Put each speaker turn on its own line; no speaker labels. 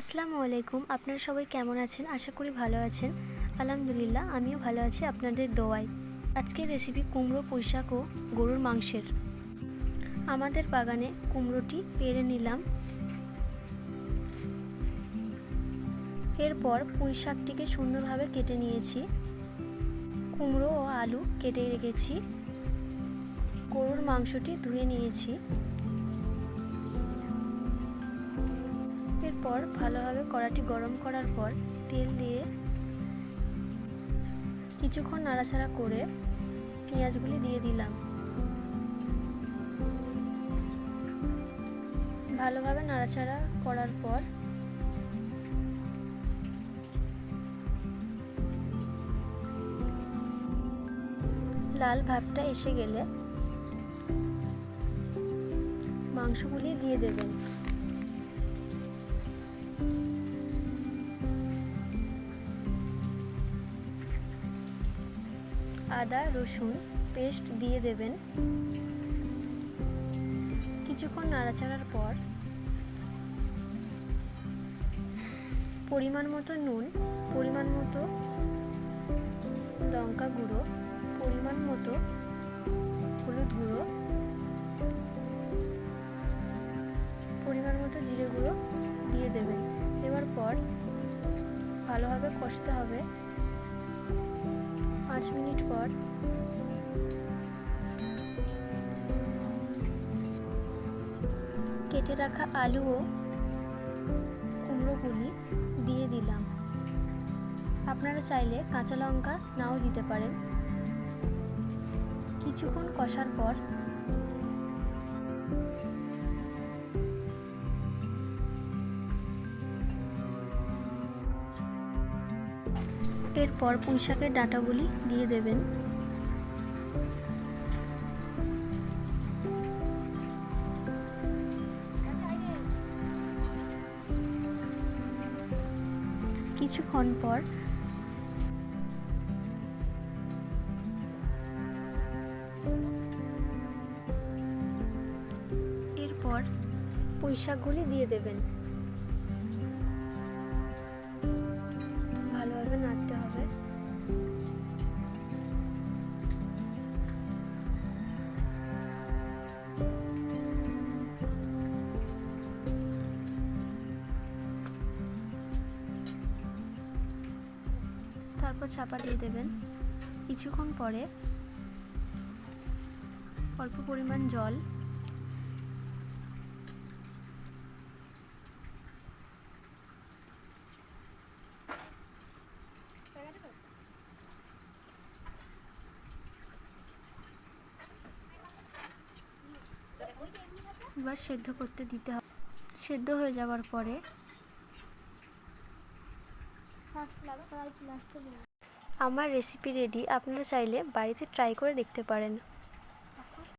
আসসালামু আলাইকুম। আপনারা সবাই কেমন আছেন? আশা করি ভালো আছেন। আলহামদুলিল্লাহ, আমিও ভালো আছি আপনাদের দোয়ায়। আজকের রেসিপি কুমড়ো, পুঁইশাক ও গরুর মাংসের। আমাদের বাগানে কুমড়োটি পেরে নিলাম। এরপর পুঁই শাকটিকে সুন্দরভাবে কেটে নিয়েছি। কুমড়ো ও আলু কেটে রেখেছি। গরুর মাংসটি ধুয়ে নিয়েছি। এরপর ভালোভাবে কড়াটি গরম করার পর তেল দিয়ে কিছুক্ষণ নাড়াচাড়া করে পেঁয়াজগুলি দিয়ে দিলাম। ভালোভাবে নাড়াচাড়া করার পর লাল ভাবটা এসে গেলে মাংসগুলি দিয়ে দেবেন। আদা, রসুন পেস্ট দিয়ে দেবেন। কিছুক্ষণ নাড়াচাড়ার পর পরিমাণ মতো নুন, পরিমাণ মতো লঙ্কা গুঁড়ো, পরিমাণ মতো হলুদ গুঁড়ো, পরিমাণ মতো জিরে গুঁড়ো দিয়ে দেবেন। দেওয়ার পর ভালোভাবে কষতে হবে। পাঁচ মিনিট পর। কেটে রাখা আলু ও কুমড়োগুলি দিয়ে দিলাম। আপনারা চাইলে কাঁচা লঙ্কা নাও দিতে পারেন। কিছুক্ষণ কষার পর এরপর পুঁইশাকের ডাটাগুলি দিয়ে দেবেন। কিছুক্ষণ পর এরপর পুঁইশাকগুলি দিয়ে দেবেন। তারপর চাপা দিয়ে দেবেন। কিছুক্ষণ পরে অল্প পরিমাণ জল। এবার সেদ্ধ করতে দিতে হবে। সেদ্ধ হয়ে যাওয়ার পরে আমার রেসিপি রেডি আপনারা চাইলে বাড়িতে ট্রাই করে দেখতে পারেন।